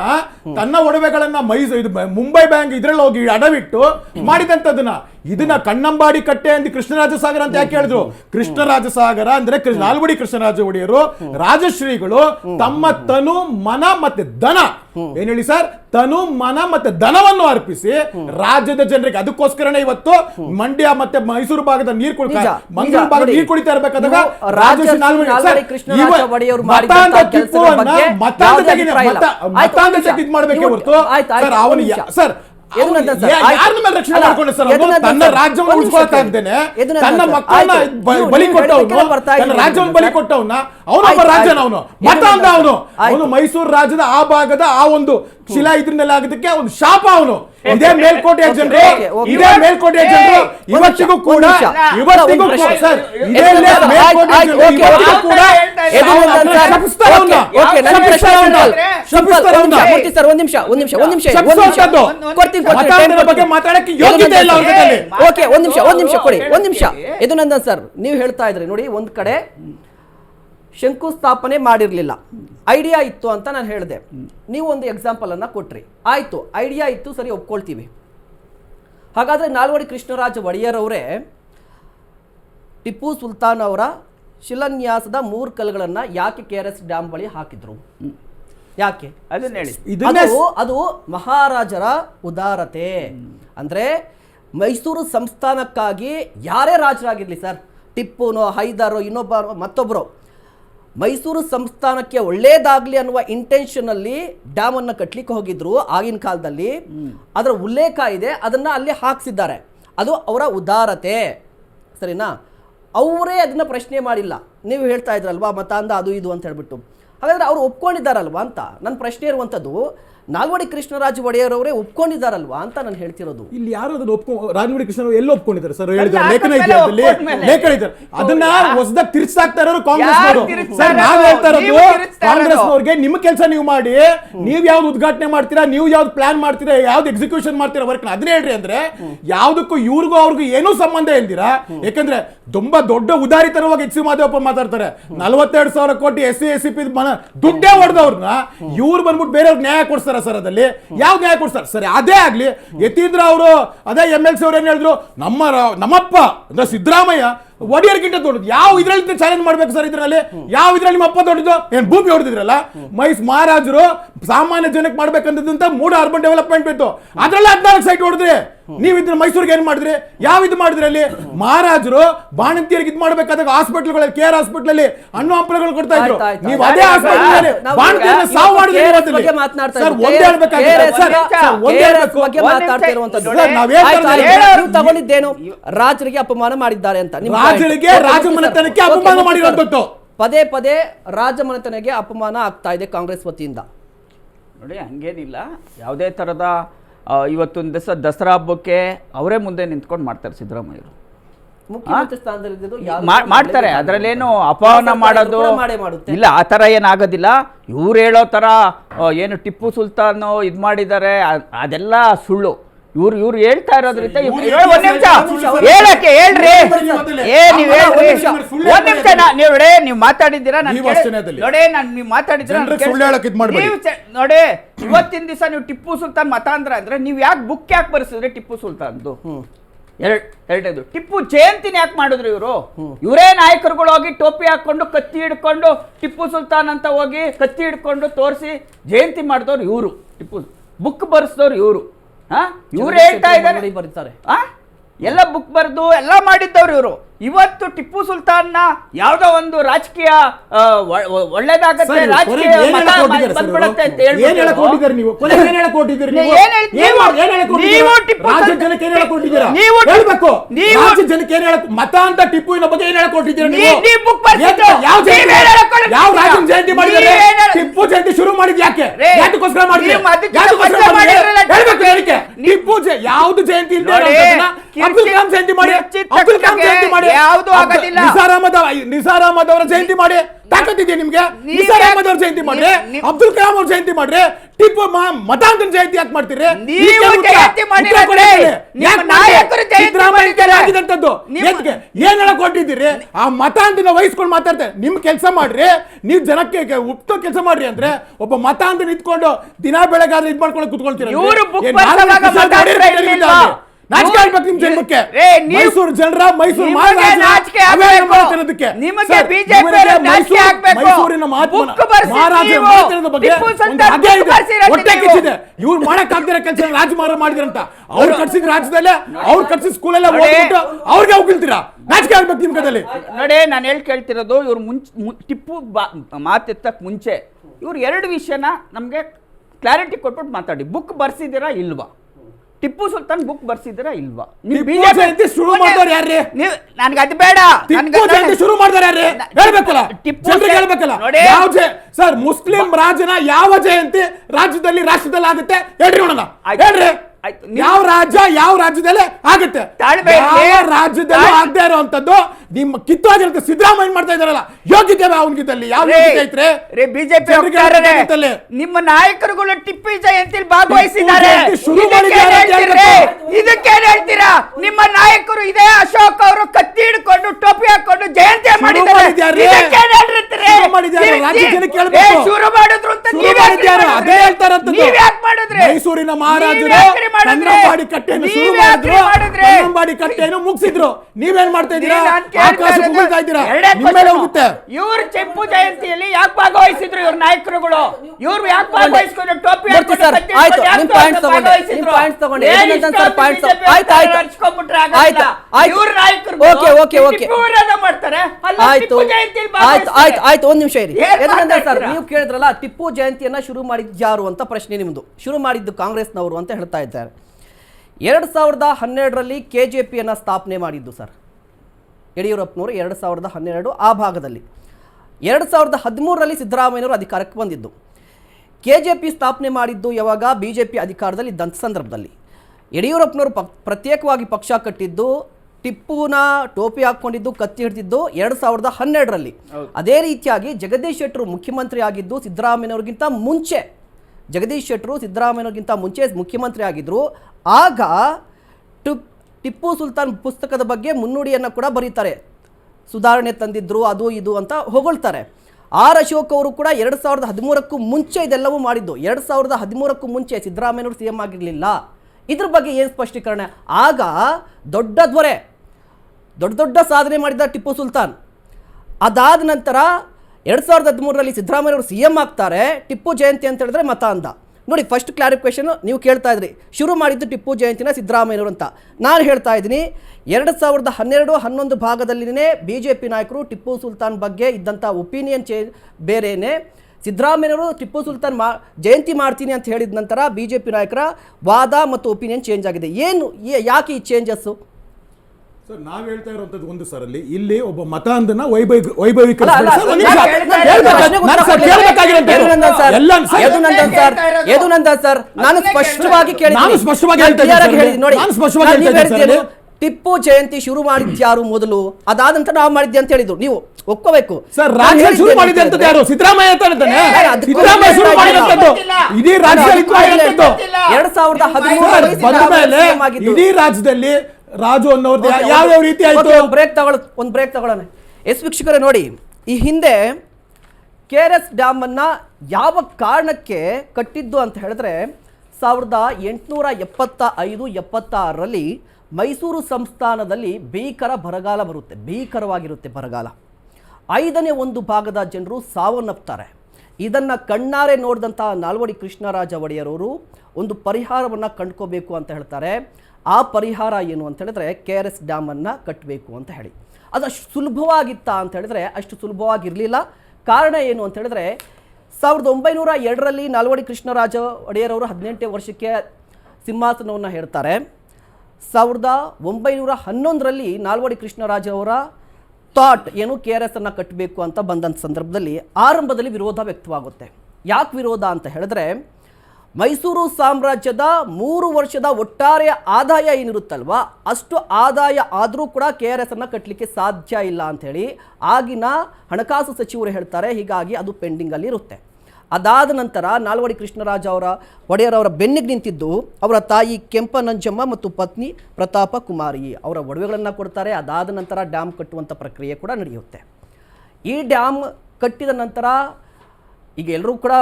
ತನ್ನ ಒಡವೆಗಳನ್ನ ಮೈಸೂರು ಇದು ಮುಂಬೈ ಬ್ಯಾಂಕ್ ಇದ್ರಲ್ಲಿ ಹೋಗಿ ಅಡವಿಟ್ಟು ಮಾಡಿದಂತದನ್ನ. ಇದನ್ನ ಕಣ್ಣಂಬಾಡಿ ಕಟ್ಟೆ ಅಂತ ಕೃಷ್ಣರಾಜ ಸಾಗರ ಅಂತ ಯಾಕೆ ಹೇಳಿದ್ರು? ಕೃಷ್ಣರಾಜ ಸಾಗರ ಅಂದ್ರೆ ನಾಲ್ಗುಡಿ ನಾಲ್ವಡಿ ಕೃಷ್ಣರಾಜ ಒಡೆಯರು ರಾಜಶ್ರೀಗಳು ತಮ್ಮ ತನು ಮನ ಮತ್ತೆ ದನ ಏನ್ ಹೇಳಿ ಸರ್? ತನು ಮನ ಮತ್ತೆ ದನವನ್ನು ಅರ್ಪಿಸಿ ರಾಜ್ಯದ ಜನರಿಗೆ ಅದಕ್ಕೋಸ್ಕರನೇ ಇವತ್ತು ಮಂಡ್ಯ ಮತ್ತೆ ಮೈಸೂರು ಭಾಗದ ನೀರು ಕುಡಿತ ಮಂಗಳೂರು ಭಾಗದ. ನೀರು ಕುಡಿತಾ ಇರ್ಬೇಕಾದಾಗ ನೀವು ರಾಜಶ್ರೀ ರಾಜಶ್ರೀ ನಾಲ್ವಡಿ ನಾಲ್ವಡಿ ಸರ್, ಕೃಷ್ಣರಾಜ ಇವ- ಒಡೆಯರು ಮತಾಂಧ ಮಾಡಿದಂಥ ಕೆಲ್ಸದ ಟಿಪ್ಪುವನ್ನ ಬಗ್ಗೆ ಮತಾಂಧ ಯಾವುದೇ ತೆಗೆದು- ಅಭಿಪ್ರಾಯ ಇಲ್ಲ. ಮತ- ಆಯ್ತು, ಮತಾಂಧ ಒಂದು ಇದ್ ಮಾಡ್ಬೇಕೆ ಹೊರತು? ಸರ್ ಅವನು ಸರ್ ತನ್ನ ರಾಜ್ಯವನ್ನು ಉಳಿಸ್ಕೊಳ್ತಾ ಇದ್ದೇನೆ. ತನ್ನ ಮಕ್ಕಳನ್ನ ಬಲಿ ಕೊಟ್ಟವನು ತನ್ನ ರಾಜ್ಯವನ್ನು ಬಲಿ. ಕೊಟ್ಟವನ? ಅವನೊಬ್ಬ ರಾಜನ ಅವನು ಅವನು. ಮೈಸೂರು ರಾಜ್ಯದ ಆ ಭಾಗದ ಆ ಒಂದು ಶಿಲಾ ಇದ್ರನ್ನೆಲ್ಲ ಆಗೋದಕ್ಕೆ ಒಂದು ಶಾಪ ಅವನು. ಇದೇ ಮೇಲ್ಕೋಟೆಯ ಜನರು. ಇದೇ ಮೇಲ್ಕೋಟೆಯ ಜನರು ಇವತ್ತಿಗೂ ಕೂಡ ಇವತ್ತಿಗೂ ಸರ್ ಇದೇ ಮೇಲ್ಕೋಟೆಯ ಜನರು ಇವತ್ತಿಗೂ. ಕೂಡ. ಒಂದು ನಿಮಿಷ, ಒಂದ್ ನಿಮಿಷ, ಕೊಡಿ ಒಂದ್ ನಿಮಿಷ. ಯದುನಂದನ್ ಸರ್ ನೀವು ಹೇಳ್ತಾ ಇದ್ರಿ. ನೋಡಿ ಒಂದ್ ಕಡೆ ಶಂಕುಸ್ಥಾಪನೆ ಮಾಡಿರಲಿಲ್ಲ. ಐಡಿಯಾ ಇತ್ತು ಅಂತ ನಾನು ಹೇಳಿದೆ. ನೀವು ಒಂದು ಎಕ್ಸಾಂಪಲನ್ನು ಅನ್ನ ಕೊಟ್ರಿ. ಆಯ್ತು ಐಡಿಯಾ ಇತ್ತು ಸರಿ ಒಪ್ಕೊಳ್ತೀವಿ. ಹಾಗಾದ್ರೆ ನಾಲ್ವಡಿ ಕೃಷ್ಣರಾಜ ಒಡೆಯರ್ ಅವರೇ ಟಿಪ್ಪು ಸುಲ್ತಾನ್ ಅವರ ಶಿಲಾನ್ಯಾಸದ ಮೂರು ಕಲ್ಗಳನ್ನು ಯಾಕೆ ಕೆ ಆರ್ ಎಸ್ ಡ್ಯಾಮ್ ಬಳಿ ಹಾಕಿದ್ರು? ಯಾಕೆ? ಅದನ್ನ ಹೇಳಿ. ಅದು ಅದು ಮಹಾರಾಜರ ಉದಾರತೆ. ಅಂದ್ರೆ ಮೈಸೂರು ಸಂಸ್ಥಾನಕ್ಕಾಗಿ ಯಾರೇ ರಾಜರಾಗಿರಲಿ ಸರ್ ಟಿಪ್ಪುನೋ ಹೈದರೋ ಇನ್ನೊಬ್ಬ ಮತ್ತೊಬ್ಬರು ಮೈಸೂರು ಸಂಸ್ಥಾನಕ್ಕೆ ಒಳ್ಳೇದಾಗ್ಲಿ ಅನ್ನುವ ಇಂಟೆನ್ಷನಲ್ಲಿ ಡ್ಯಾಮ್ ಅನ್ನ ಕಟ್ಲಿಕ್ಕೆ ಹೋಗಿದ್ರು ಆಗಿನ ಕಾಲದಲ್ಲಿ. ಅದರ ಉಲ್ಲೇಖ ಇದೆ, ಅದನ್ನ ಅಲ್ಲಿ ಹಾಕ್ಸಿದ್ದಾರೆ. ಅದು ಅವರ ಉದಾರತೆ. ಸರಿನಾ? ಅವರೇ ಅದನ್ನ ಪ್ರಶ್ನೆ ಮಾಡಿಲ್ಲ. ನೀವು ಹೇಳ್ತಾ ಇದ್ರಲ್ವಾ ಮತಾಂಧ ಅದು ಇದು ಅಂತ ಹೇಳ್ಬಿಟ್ಟು. ಹಾಗಾದ್ರೆ ಅವ್ರು ಒಪ್ಕೊಂಡಿದ್ದಾರಲ್ವಾ ಅಂತ? ನನ್ನ ಪ್ರಶ್ನೆ ಇರುವಂಥದ್ದು ನಾಲ್ವಡಿ ಕೃಷ್ಣರಾಜ ಒಡೆಯರವರೇ ಒಪ್ಕೊಂಡಿದ್ದಾರಲ್ವಾ ಅಂತ ನಾನು ಹೇಳ್ತಿರೋದು. ಇಲ್ಲಿ ಯಾರು ಅದನ್ನ ಒಪ್ಕೊ ರಾಜಮುಡಿ ಕೃಷ್ಣ ಎಲ್ಲಿ ಒಪ್ಕೊಂಡಿದ್ದಾರೆ? ಸರ್ ಹೇಳಿದ್ರು ಎಲ್ಲ ಲೇಖನ ಲೇಖನ ಅದನ್ನ ಹೊಸದಾಗಿ ತಿರ್ಸಾಕ್ತಾ ಇರೋರು ಕಾಂಗ್ರೆಸ್ ಸರ್ ನಾವ್ ಇರೋದು? ಹೇಳ್ತಾ ಇರೋದು ಕಾಂಗ್ರೆಸ್ ಅವ್ರಿಗೆ ನವ್ರಿಗೆ ನಿಮ್ಮ ಕೆಲಸ ನೀವು ಮಾಡಿ ನೀವ್ ಯಾವ್ದು ಉದ್ಘಾಟನೆ ಮಾಡ್ತೀರಾ ನೀವು ಯಾವ್ದು ಪ್ಲಾನ್ ಮಾಡ್ತೀರಾ ಯಾವ್ದು ಎಕ್ಸಿಕ್ಯೂಷನ್ ಮಾಡ್ತೀರಾ ವರ್ಕ್ ಅದನ್ನ ಹೇಳ್ರಿ ಅಂದ್ರೆ ಯಾವ್ದಕ್ಕೂ ಇವ್ರಿಗೂ ಅವ್ರಿಗೂ ಏನೂ ಸಂಬಂಧ ಇಲ್ದಿರಾ? ಯಾಕಂದ್ರೆ ತುಂಬಾ ದೊಡ್ಡ ಉದಾರಿತರವಾಗಿ ಎಚ್ ಸಿ ಮಾದೇವಪ್ಪ ಮಾತಾಡ್ತಾರೆ. ನಲವತ್ತೆರಡು ಸಾವಿರ crore S C S C P ದುಡ್ಡೇ ಹೊಡೆದವ್ರನ್ನ ಇವ್ರು ಬಂದ್ಬಿಟ್ಟು ಬೇರೆಯವ್ರಿಗೆ ನ್ಯಾಯ ಕೊಡ್ತಾರ ಸರ್ ಅದಲ್ಲಿ ಯಾವ ನ್ಯಾಯ ಕೊಡ್ತಾರೆ ಸರಿ ಅದೇ ಆಗ್ಲಿ, ಯತೀಂದ್ರ ಅವರು, ಅದೇ ಎಂ ಎಲ್ ಸಿ ಅವ್ರು ಏನ್ ಹೇಳಿದ್ರು? ನಮ್ಮ ನಮ್ಮಪ್ಪ, ಅಂದ್ರೆ ಸಿದ್ದರಾಮಯ್ಯ ಒಡೆಯರ್ಗಿಂತ ದೊಡ್ಡದು. ಯಾವ ಇದ್ರಲ್ಲಿ ಚಾಲೆಂಜ್ ಮಾಡ್ಬೇಕು ಸರ್ ಇದ್ರಲ್ಲಿ? ಯಾವ ಇದ್ರಲ್ಲಿ ನಿಮ್ಮ ಅಪ್ಪ ದೊಡ್ಡದು? ಏನ್ ಭೂಮಿ ಹೊಡೆದಿದ್ರಲ್ಲ? ಮೈಸ್ ಮಹಾರಾಜರು ಸಾಮಾನ್ಯ ಜನಕ್ಕೆ ಮಾಡ್ಬೇಕಂತ ಮೂಡ ಅರ್ಬನ್ ಡೆವಲಪ್ಮೆಂಟ್ ಇತ್ತು. ಅದ್ರಲ್ಲಿ ಹದಿನಾಲ್ಕು ಸೈಟ್ ಹೊಡೆದ್ರಿ. ನೀವು ಇದ್ರ ಮೈಸೂರಿಗೆ ಏನ್ ಮಾಡಿದ್ರಿ? ಯಾವ ಇದು ಮಾಡಿದ್ರಿ ಅಲ್ಲಿ? ಮಹಾರಾಜರು ಬಾಣಂತಿಯರಿಗೆ ಇದು ಮಾಡ್ಬೇಕಾದಾಗ ಹಾಸ್ಪಿಟಲ್ಗಳಲ್ಲಿ ಕೇರ್ ಹಾಸ್ಪಿಟಲ್ ಅಲ್ಲಿ ಹಣ್ಣು ಹಂಪಲುಗಳು ಕೊಡ್ತಾ ಇದ್ರು. ನೀವು ಅದೇ ಹಾಸ್ಪಿಟಲ್ ಬಾಣಂತಿಯರನ್ನ ಸಾವು ಮಾಡಿದ್ರಿ ಮಾತನಾಡ್ತಾ ಸರ್. ಒಂದೇ ಹೇಳ್ಬೇಕಾಗಿದೆ KRS ಸರ್ ಬಗ್ಗೆ- ಸರ್ ಒಂದೇ ಬಗ್ಗೆ ಒಂದ್ ಮಾತಾಡ್ತಾ ಇರುವಂತದ್ದು ನೋಡಿ. ಸರ್, ನಾವ್ ಹೇಳ್ತಾ ಆಯ್ತು, ಆಯ್ತು. ಇರೋದು- ನೀವು ತಗೊಂಡಿದ್ದೇನು? ರಾಜರಿಗೆ ಅಪಮಾನ ಮಾಡಿದ್ದಾರೆ ಅಂತ. ನಿಮ್ಮ ಓಕೆ, ರಾಜಮನೆತನಕ್ಕೆ ಅಪಮಾನ ಓಕೆ, ಪದೇ ಪದೇ ರಾಜಮನೆತನಕ್ಕೆ ಅಪಮಾನ ಆಗ್ತಾ ಇದೆ ಕಾಂಗ್ರೆಸ್ ವತಿಯಿಂದ. ನೋಡಿ ಹಂಗೇನಿಲ್ಲ. ಯಾವುದೇ ಥರದ ಇವತ್ತೊಂದು ದಿವಸ ದಸರಾ ಹಬ್ಬಕ್ಕೆ ಅವರೇ ಮುಂದೆ ನಿಂತ್ಕೊಂಡು ಮಾಡ್ತಾರೆ ಸಿದ್ದರಾಮಯ್ಯರು ಮುಖ್ಯಮಂತ್ರಿ ಸ್ಥಾನದಲ್ಲಿದ್ದು ಮಾಡ್ತಾರೆ. ಅದರಲ್ಲೇನು ಅಪಹರಣ ಮಾಡೋದು ಮಾಡೇ ಮಾಡುತ್ತೆ. ಇಲ್ಲ ಆ ಥರ ಏನಾಗೋದಿಲ್ಲ ಇವ್ರು ಹೇಳೋ ಥರ ಏನು ಟಿಪ್ಪು ಸುಲ್ತಾನು ಇದು ಮಾಡಿದ್ದಾರೆ ಅದೆಲ್ಲ ಸುಳ್ಳು. ಇವ್ರು ಇವ್ರು ಹೇಳ್ತಾ ಇರೋದ್ರಿಂದ ಒಂದ್ ನಿಮಿಷ. ಹೇಳಕ್ಕೆ ಹೇಳ್ರಿ. ಏ ನೀವ್ ಹೇಳ್ರಿ. ಒಂದ್ ನಿಮಿಷ ನೀವು ನೋಡಿ ನೀವು ಮಾತಾಡಿದ್ದೀರಾ? ನಾನು ನೋಡಿ ನಾನು ನೀವು ಮಾತಾಡಿದ್ದೀರಾ. ನೋಡಿ ಇವತ್ತಿನ ದಿವಸ ನೀವು ಟಿಪ್ಪು ಸುಲ್ತಾನ್ ಮತಾಂತರ ಅಂದ್ರೆ ನೀವು ಯಾಕೆ ಬುಕ್ ಯಾಕೆ ಬರ್ಸಿದ್ರೆ ಟಿಪ್ಪು ಸುಲ್ತಾನ್ದು? ಎರಡ್ ಟಿಪ್ಪು ಜಯಂತಿನ ಯಾಕೆ ಮಾಡಿದ್ರು ಇವರು? ಇವರೇ ನಾಯಕರುಗಳು ಹೋಗಿ ಟೋಪಿ ಹಾಕೊಂಡು ಕತ್ತಿ ಹಿಡ್ಕೊಂಡು ಟಿಪ್ಪು ಸುಲ್ತಾನ್ ಅಂತ ಹೋಗಿ ಕತ್ತಿ ಹಿಡ್ಕೊಂಡು ತೋರಿಸಿ ಜಯಂತಿ ಮಾಡಿದವ್ರು ಇವರು. ಟಿಪ್ಪು ಬುಕ್ ಬರ್ಸಿದವ್ರು ಇವರು. ಹಾ? ಇವ್ರು ಹೇಳ್ತಾ ಇದ್ದಾರೆ. ಬರ್ತಾರೆ? ಎಲ್ಲ ಬುಕ್ ಬರೆದು ಎಲ್ಲ ಮಾಡಿದ್ದವ್ರು ಇವರು. ಇವತ್ತು ಟಿಪ್ಪು ಸುಲ್ತಾನ್ನ ಯಾವ್ದೋ ಒಂದು ರಾಜಕೀಯ ಒಳ್ಳೇದಾಗತ್ತೆ ರಾಜಕೀಯ ಬಂದ್ಬಿಡತ್ತೆ ಅಂತ ನೀವು? ನೀವು ಏನ್ ಹೇಳ್ಬೇಕು. ನೀವು- ಜನಕ್ಕೆ ಹೇಳಕ್ ಮತ ಅಂತ ಟಿಪ್ಪುವಿನ ಬಗ್ಗೆ ಏನ್ ಹೇಳಕ್ ಹೊರಟಿದ್ದೀರಾ ನೀವು? ಯಾವ ಜಯಂತಿ ಯಾವ ಟಿಪ್ಪು ಜಯಂತಿ ಶುರು ಮಾಡಿದ್ ಯಾಕೆ? ಯಾತಕ್ಕೋಸ್ಕರ ಮಾಡಿದ್ರೆ? ಹೇಳ್ಬೇಕು ಟಿಪ್ಪು ಯಾವ್ದು ಜಯಂತಿ ಇರೋಂಥದ್ದನ್ನ ಅಬ್ದುಲ್ ಕಲಾಂ ಜಯಂತಿ ಮಾಡಿ ಅಬ್ದುಲ್ ಕಲಾಂ ಜಯಂತಿ ಮಾಡಿ ಯಾವ್ದು ಯಾವುದು ಆಗೋದಿಲ್ಲ. ನಿಸಾರ್ ಅಹಮದ್ ಅವ- ನಿಸಾರ್ ಅಹಮದ್ ಅವರ ಜಯಂತಿ ಮಾಡಿ. ತಾಕತ್ತಿದೆ ನಿಮ್ಗೆ? ನಿಸಾರ್ ಅಹಮದ್ ಅವ್ರ ಜಯಂತಿ ಮಾಡ್ರಿ. ಅಬ್ದುಲ್ ಕಲಾಂ ಅವ್ರ ಜಯಂತಿ ಮಾಡ್ರಿ. ಟಿಪ್ಪು ಮತಾಂತರ ಜಯಂತಿ ಯಾಕೆ ಮಾಡ್ತೀರಿ. ಆಗಿದಂತದ್ದು? ಏನ್ ಹೇಳಕ್ ಹೊರಟಿದ್ದೀರಿ? ಆ ಮತಾಂತನ ವಹಿಸ್ಕೊಂಡು ಮಾತಾಡ್ತಾರೆ ನಿಮ್ ಕೆಲಸ ಮಾಡ್ರಿ. ನೀವ್ ಜನಕ್ಕೆ ಉಪ್ತ ಕೆಲಸ ಮಾಡ್ರಿ ಅಂದ್ರೆ ಒಬ್ಬ ಮತ ಅಂತ ನಿಂತ್ಕೊಂಡು ದಿನ ಬೆಳಗಾದ್ರೆ ಇದ್ ಮಾಡ್ಕೊಂಡು ಕುತ್ಕೊಳ್ತೀರ ನಾಚಿಕೆ ಆಗ್ಬೇಕು ನಿಮ್ ಜನ್ಮಕ್ಕೆ. ಮೈಸೂರು ಜನರ ಮೈಸೂರು ನಿಮಗೆ ಮಹಾರಾಜ ನಾಚಿಕೆ ಆಗ್ಬೇಕು. ಮೈಸೂರಿನ ಮಹಾತ್ಮನ ಬುಕ್ ಬರ್ಸಿ ಮಹಾರಾಜ ನೀವು. ಮನೆತನದ ಬಗ್ಗೆ ಹೊಟ್ಟೆ ಕಿಚ್ಚಿದೆ. ಇವ್ರು ಮಾಡಕ್ ಆಗ್ದಿರೋ ಕೆಲಸ ರಾಜಮಾರ ಮಾಡಿದ್ರಂತ. ಅವ್ರು ಕಟ್ಸಿದ ರಾಜ್ಯದಲ್ಲೇ ಅವ್ರು ಕಟ್ಸಿದ ಸ್ಕೂಲಲ್ಲೇ. ಓದ್ಬಿಟ್ಟು ಅವ್ರಿಗೆ ಹೋಗಿಲ್ತೀರಾ ನಾಚಿಕೆ ಆಗ್ಬೇಕು ನಿಮ್ ಕದಲ್ಲಿ ನೋಡಿ ನಾನು ಹೇಳಿ ಕೇಳ್ತಿರೋದು ಇವ್ರು ಮುಂಚೆ ಟಿಪ್ಪು ಮಾತೆತ್ತಕ್ ಮುಂಚೆ ಇವ್ರು ಎರಡು ವಿಷಯನ ನಮಗೆ ಕ್ಲಾರಿಟಿ ಕೊಟ್ಬಿಟ್ಟು ಮಾತಾಡಿ. ಬುಕ್ ಬರ್ಸಿದ್ದೀರಾ ಇಲ್ವಾ? ಟಿಪ್ಪು ಸುಲ್ತಾನ್ ಬುಕ್ ಬರ್ಸಿದ್ರ ಇಲ್ವಾ? ನೀವು ಟಿಪ್ಪು ಜಯಂತಿ ಶುರು ಮಾಡಿದವ್ರು ಯಾರ್ರಿ? ನೀವು ನನಗೆ ಅದು ಬೇಡ. ಟಿಪ್ಪು ಜಯಂತಿ ಶುರು ಮಾಡಿದಾರೆ ಯಾರ್ರಿ? ನ- ಹೇಳ್ಬೇಕಲ್ಲ. ಟಿಪ್ಪು ಜನರಿಗೆ ಹೇಳ್ಬೇಕಲ್ಲ. ನೋಡಿ. ಯಾವ ಜಯ ಸರ್ ಮುಸ್ಲಿಂ ರಾಜನ ಯಾವ ಜಯಂತಿ ರಾಜ್ಯದಲ್ಲಿ ರಾಷ್ಟ್ರದಲ್ಲಿ ಆಗುತ್ತೆ? ಹೇಳ್ರಿ ನೋಡೋಣ. ಹೇಳ್ರಿ. ಯಾವ ರಾಜ್ಯ ಯಾವ ರಾಜ್ಯದಲ್ಲಿ ಆಗುತ್ತೆ? ಯಾವ. ರಾಜ್ಯದಲ್ಲೂ ಆಗದೆ ಇರುವಂತದ್ದು ನಿಮ್ಮ ಕಿತ್ತೋಗಿರುತ್ತೆ ಸಿದ್ದರಾಮಯ್ಯ ಮಾಡ್ತಾ ಇದಾರಲ್ಲ ಯೋಗ್ಯತೆ ಅವನಿಗಿದ್ದಲ್ಲಿ ಯಾವ ಯೋಗ್ಯತೆ ಐತ್ರೆ? ರೇ ಬಿಜೆಪಿ ನಿಮ್ಮ ನಾಯಕರುಗಳು ಟಿಪ್ಪಿ ಜಯಂತಿಲಿ ಭಾಗವಹಿಸಿದ್ದಾರೆ. ಇದಕ್ಕೇನು ಹೇಳ್ತೀರಿ? ನಿಮ್ಮ ನಾಯಕರು ಇದೇ ಅಶೋಕ್ ಅವರು ಕತ್ತಿ ಹಿಡ್ಕೊಂಡು ಟೋಪಿ ಹಾಕೊಂಡು ಜಯಂತಿ ಮಾಡಿದ್ದಾರೆ? ಶುರು ಮಾಡಿದ್ರು ಅಂತ? ಅದೇ ಹೇಳ್ತಾರಂತದ್ದು. ನೀವ್ ಯಾಕ್ ಮಾಡಿದ್ರೆ? ಮೈಸೂರಿನ ಮಹಾರಾಜರು ಕಟ್ಟೆನು ಕನ್ನಂಬಾಡಿ ಕಟ್ಟೆಯನ್ನು ಶುರು ಮಾಡಿದ್ರು. ಮಾಡಿದ್ರಿ? ಕನ್ನಂಬಾಡಿ ಕಟ್ಟೆಯನ್ನು ಮುಗಿಸಿದ್ರು. ನೀವೇನ್ ಮಾಡ್ತಾ ಇದ್ದೀರಾ? ಇದ್ದೀರಾ. ಹೋಗುತ್ತೆ. ಇವ್ರು ಜಯಂತಿಯಲ್ಲಿ ಯಾಕೆ ಭಾಗವಹಿಸಿದ್ರು ಇವ್ರ ನಾಯಕರುಗಳು? ಇವ್ರು ಯಾಕೆ ಭಾಗವಹಿಸ್ಕೊಂಡು ಟೋಪಿ ಸರ್, ಆಯ್ತು, ನಿಮ್ ತಗೊಂಡೆ, ನಿಮ್ ತಗೊಂಡೆ. ಸರ್. ಇವ್ರ ನಾಯಕರು ಓಕೆ, ಓಕೆ, ಓಕೆ. ಟಿಪ್ಪು ವಿರೋಧ ಮಾಡ್ತಾರೆ. ಅಲ್ಲಿ ಆಯ್ತು. ಆಯ್ತು ಆಯ್ತು ಆಯ್ತು ಒಂದ್ ನಿಮಿಷ ಇರಿ. ಸರ್? ನೀವು ಕೇಳಿದ್ರಲ್ಲ ಟಿಪ್ಪು ಜಯಂತಿಯನ್ನ ಶುರು ಮಾಡಿದ್ದು ಯಾರು ಅಂತ ಪ್ರಶ್ನೆ ನಿಮ್ದು. ಶುರು ಮಾಡಿದ್ದು ಕಾಂಗ್ರೆಸ್ನವರು ಅಂತ ಹೇಳ್ತಾ ಇದ್ದಾರೆ. ಎರಡ್ ಸಾವಿರದ ಹನ್ನೆರಡರಲ್ಲಿ ಕೆ ಜೆ ಪಿಯನ್ನು ಸ್ಥಾಪನೆ ಮಾಡಿದ್ದು ಸರ್. ಯಡಿಯೂರಪ್ಪನವರು ಎರಡು ಸಾವಿರದ ಹನ್ನೆರಡು ಆ ಭಾಗದಲ್ಲಿ. ಎರಡು ಸಾವಿರದ ಹದಿಮೂರರಲ್ಲಿ ಸಿದ್ದರಾಮಯ್ಯನವರು ಅಧಿಕಾರಕ್ಕೆ ಬಂದಿದ್ದು. ಕೆ ಜೆ ಪಿ ಸ್ಥಾಪನೆ ಮಾಡಿದ್ದು ಯಾವಾಗ? ಬಿ ಜೆ ಪಿ ಅಧಿಕಾರದಲ್ಲಿ ಇದ್ದಂಥ ಸಂದರ್ಭದಲ್ಲಿ. ಯಡಿಯೂರಪ್ಪನವರು ಪ ಪ್ರತ್ಯೇಕವಾಗಿ ಪಕ್ಷ ಕಟ್ಟಿದ್ದು ಟಿಪ್ಪುನ ಟೋಪಿ ಹಾಕ್ಕೊಂಡಿದ್ದು ಕತ್ತಿ ಹಿಡಿದಿದ್ದು ಎರಡು ಸಾವಿರದ ಹನ್ನೆರಡರಲ್ಲಿ. ಅದೇ ರೀತಿಯಾಗಿ ಜಗದೀಶ್ ಶೆಟ್ಟರು ಮುಖ್ಯಮಂತ್ರಿ ಆಗಿದ್ದು ಸಿದ್ದರಾಮಯ್ಯನವ್ರಿಗಿಂತ ಮುಂಚೆ. ಜಗದೀಶ್ ಶೆಟ್ಟರು ಸಿದ್ದರಾಮಯ್ಯನವ್ರಿಗಿಂತ ಮುಂಚೆ ಮುಖ್ಯಮಂತ್ರಿ ಆಗಿದ್ದರು ಆಗ ಟಿಪ್ ಟಿಪ್ಪು ಸುಲ್ತಾನ್ ಪುಸ್ತಕದ ಬಗ್ಗೆ ಮುನ್ನುಡಿಯನ್ನು ಕೂಡ ಬರೀತಾರೆ. ಸುಧಾರಣೆ ತಂದಿದ್ರು, ಅದು ಇದು ಅಂತ ಹೊಗಳ್ತಾರೆ. ಆರ್ ಅಶೋಕ್ ಅವರು ಕೂಡ ಎರಡು ಸಾವಿರದ ಹದಿಮೂರಕ್ಕೂ ಮುಂಚೆ ಇದೆಲ್ಲವೂ ಮಾಡಿದ್ದು. ಎರಡು ಸಾವಿರದ ಹದಿಮೂರಕ್ಕೂ ಮುಂಚೆ ಸಿದ್ದರಾಮಯ್ಯವರು ಸಿ ಎಂ ಆಗಿರಲಿಲ್ಲ. ಇದ್ರ ಬಗ್ಗೆ ಏನು ಸ್ಪಷ್ಟೀಕರಣ? ಆಗ ದೊಡ್ಡ ದೊರೆ ದೊಡ್ಡ ದೊಡ್ಡ ಸಾಧನೆ ಮಾಡಿದ ಟಿಪ್ಪು ಸುಲ್ತಾನ್. ಅದಾದ ನಂತರ ಎರಡು ಸಾವಿರದ ಹದಿಮೂರರಲ್ಲಿ ಸಿದ್ದರಾಮಯ್ಯವರು ಸಿ ಎಂ ಆಗ್ತಾರೆ. ಟಿಪ್ಪು ಜಯಂತಿ ಅಂತ ಹೇಳಿದ್ರೆ ಮತ ಅಂದ. ನೋಡಿ ಫಸ್ಟ್ ಕ್ಲಾರಿಫಿಕೇಶನ್ ನೀವು ಕೇಳ್ತಾ ಇದ್ರಿ. ಶುರು ಮಾಡಿದ್ದು ಟಿಪ್ಪು ಜಯಂತಿನ ಸಿದ್ದರಾಮಯ್ಯವರು ಅಂತ. ನಾನು ಹೇಳ್ತಾ ಇದ್ದೀನಿ, ಎರಡು ಸಾವಿರದ ಹನ್ನೆರಡು, ಹನ್ನೊಂದು ಭಾಗದಲ್ಲಿನೇ ಬಿ ಜೆ ಪಿ ನಾಯಕರು ಟಿಪ್ಪು ಸುಲ್ತಾನ್ ಬಗ್ಗೆ ಇದ್ದಂಥ ಒಪಿನಿಯನ್ ಚೇ ಬೇರೆಯೇ ಸಿದ್ದರಾಮಯ್ಯವರು ಟಿಪ್ಪು ಸುಲ್ತಾನ್ ಮಾ, ಜಯಂತಿ ಮಾಡ್ತೀನಿ ಅಂತ ಹೇಳಿದ ನಂತರ ಬಿ ಜೆ ಪಿ ನಾಯಕರ ವಾದ ಮತ್ತು ಒಪಿನಿಯನ್ ಚೇಂಜ್ ಆಗಿದೆ. ಏನು ಯಾಕೆ ಈ ಚೇಂಜಸ್ಸು ಸರ್ ನಾವ್ ಹೇಳ್ತಾ ಇರುವಂತದ್ದು ಒಂದು ಸರ್ ಅಲ್ಲಿ. ಇಲ್ಲಿ ಒಬ್ಬ ಮತ ಅಂದನ್ನ ವೈಭವ ವೈಭವೀಕರಿಸ್ಬೇಕು ಸರ್, ನಾನು ಸ್ಪಷ್ಟವಾಗಿ ಕೇಳಿದ್ದೀನಿ. ನಾನು ಸ್ಪಷ್ಟವಾಗಿ ನೋಡಿ ನಾನು ಸ್ಪಷ್ಟವಾಗಿ ಟಿಪ್ಪು ಜಯಂತಿ ಶುರು ಮಾಡಿದ್ಯಾರು ಮೊದಲು? ಅದಾದ ನಂತರ ನಾವು ಮಾಡಿದ್ದೆ ಅಂತ ಹೇಳಿದ್ರು ನೀವು ಒಪ್ಕೋಬೇಕು. ಸರ್ ರಾಜ್ಯ ಶುರು ಮಾಡಿದೆ ಅಂತ ಯಾರು? ಸಿದ್ದರಾಮಯ್ಯ ಅಂತ ಹೇಳ್ತಾನೆ ಸಿದ್ದರಾಮಯ್ಯ ಶುರು ಮಾಡಿದಂತದ್ದು. ಇಡೀ ರಾಜ್ಯದಲ್ಲಿ. ಎರಡ್ ಸಾವಿರದ ಹದಿಮೂರು ಸರ್, ಬಂದ ಮೇಲೆ ಇಡೀ ರಾಜ್ಯದಲ್ಲಿ ರಾಜು ಅನ್ನೋರ್ದು ಯಾವ ಯಾವ ರೀತಿ ಆಯ್ತು? ಒಂದು ಬ್ರೇಕ್ ತಗೊಳ ಒಂದು ಬ್ರೇಕ್ ತಗೊಳ್ಳೋಣ. ಎಸ್ ವೀಕ್ಷಕರೇ ನೋಡಿ ಈ ಹಿಂದೆ ಕೆ ಆರ್ ಎಸ್ ಡ್ಯಾಮ್ ಅನ್ನ ಯಾವ ಕಾರಣಕ್ಕೆ ಕಟ್ಟಿದ್ದು ಅಂತ ಹೇಳಿದ್ರೆ ಸಾವಿರದ ಎಂಟುನೂರ ಎಪ್ಪತ್ತ ಐದು ಎಪ್ಪತ್ತಾರರಲ್ಲಿ ಮೈಸೂರು ಸಂಸ್ಥಾನದಲ್ಲಿ ಭೀಕರ ಬರಗಾಲ ಬರುತ್ತೆ ಭೀಕರವಾಗಿರುತ್ತೆ ಬರಗಾಲ. ಐದನೇ ಒಂದು ಭಾಗದ ಜನರು ಸಾವನ್ನಪ್ತಾರೆ. ಇದನ್ನು ಕಣ್ಣಾರೆ ನೋಡಿದಂಥ ನಾಲ್ವಡಿ ಕೃಷ್ಣರಾಜ ಒಡೆಯರವರು ಒಂದು ಪರಿಹಾರವನ್ನು ಕಂಡ್ಕೋಬೇಕು ಅಂತ ಹೇಳ್ತಾರೆ. ಆ ಪರಿಹಾರ ಏನು ಅಂತ ಹೇಳಿದ್ರೆ ಕೆ ಆರ್ ಎಸ್ ಡ್ಯಾಮನ್ನು ಕಟ್ಟಬೇಕು ಅಂತ ಹೇಳಿ. ಅದು ಅಷ್ಟು ಸುಲಭವಾಗಿತ್ತ ಅಂತ ಹೇಳಿದ್ರೆ ಅಷ್ಟು ಸುಲಭವಾಗಿರಲಿಲ್ಲ. ಕಾರಣ ಏನು ಅಂತ ಹೇಳಿದ್ರೆ ಸಾವಿರದ ಒಂಬೈನೂರ ಎರಡರಲ್ಲಿ ನಾಲ್ವಡಿ ಕೃಷ್ಣರಾಜ ಒಡೆಯರವರು ಹದಿನೆಂಟನೇ ವರ್ಷಕ್ಕೆ ಸಿಂಹಾಸನವನ್ನು ಹೇಳ್ತಾರೆ. ಸಾವಿರದ ಒಂಬೈನೂರ ಹನ್ನೊಂದರಲ್ಲಿ ನಾಲ್ವಡಿ ಕೃಷ್ಣರಾಜ ಅವರ ಥಾಟ್ ಏನು ಕೆ ಆರ್ ಎಸ್ ಅನ್ನು ಕಟ್ಟಬೇಕು ಅಂತ ಬಂದಂಥ ಸಂದರ್ಭದಲ್ಲಿ ಆರಂಭದಲ್ಲಿ ವಿರೋಧ ವ್ಯಕ್ತವಾಗುತ್ತೆ. ಯಾಕೆ ವಿರೋಧ ಅಂತ ಹೇಳಿದ್ರೆ ಮೈಸೂರು ಸಾಮ್ರಾಜ್ಯದ ಮೂರು ವರ್ಷದ ಒಟ್ಟಾರೆ ಆದಾಯ ಏನಿರುತ್ತಲ್ವಾ? ಅಷ್ಟು ಆದಾಯ ಆದರೂ ಕೂಡ ಕೆ ಆರ್ ಎಸ್ ಅನ್ನು ಕಟ್ಟಲಿಕ್ಕೆ ಸಾಧ್ಯ ಇಲ್ಲ ಅಂಥೇಳಿ ಆಗಿನ ಹಣಕಾಸು ಸಚಿವರು ಹೇಳ್ತಾರೆ. ಹೀಗಾಗಿ ಅದು ಪೆಂಡಿಂಗಲ್ಲಿ ಇರುತ್ತೆ. ಅದಾದ ನಂತರ ನಾಲ್ವಡಿ ಕೃಷ್ಣರಾಜ ಅವರ ಒಡೆಯರವರ ಬೆನ್ನಿಗೆ ನಿಂತಿದ್ದು ಅವರ ತಾಯಿ ಕೆಂಪ ನಂಜಮ್ಮ ಮತ್ತು ಪತ್ನಿ ಪ್ರತಾಪ ಕುಮಾರಿ ಅವರ ಒಡವೆಗಳನ್ನು ಕೊಡ್ತಾರೆ. ಅದಾದ ನಂತರ ಡ್ಯಾಮ್ ಕಟ್ಟುವಂಥ ಪ್ರಕ್ರಿಯೆ ಕೂಡ ನಡೆಯುತ್ತೆ. ಈ ಡ್ಯಾಮ್ ಕಟ್ಟಿದ ನಂತರ ಈಗ ಎಲ್ಲರೂ ಕೂಡ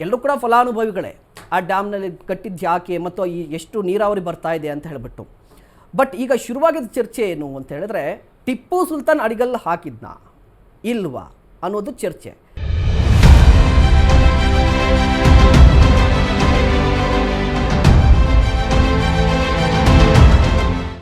ಎಲ್ಲರೂ ಕೂಡ ಫಲಾನುಭವಿಗಳೇ. ಆ ಡ್ಯಾಮ್ನಲ್ಲಿ ಕಟ್ಟಿದ್ದು ಯಾಕೆ ಮತ್ತು ಈ ಎಷ್ಟು ನೀರಾವರಿ ಬರ್ತಾ ಇದೆ ಅಂತ ಹೇಳಿಬಿಟ್ಟು. ಬಟ್ ಈಗ ಶುರುವಾಗಿದ್ದ ಚರ್ಚೆ ಏನು ಅಂತ ಹೇಳಿದ್ರೆ ಟಿಪ್ಪು ಸುಲ್ತಾನ್ ಅಡಿಗಲ್ಲು ಹಾಕಿದ್ನ? ಇಲ್ವಾ? ಅನ್ನೋದು ಚರ್ಚೆ.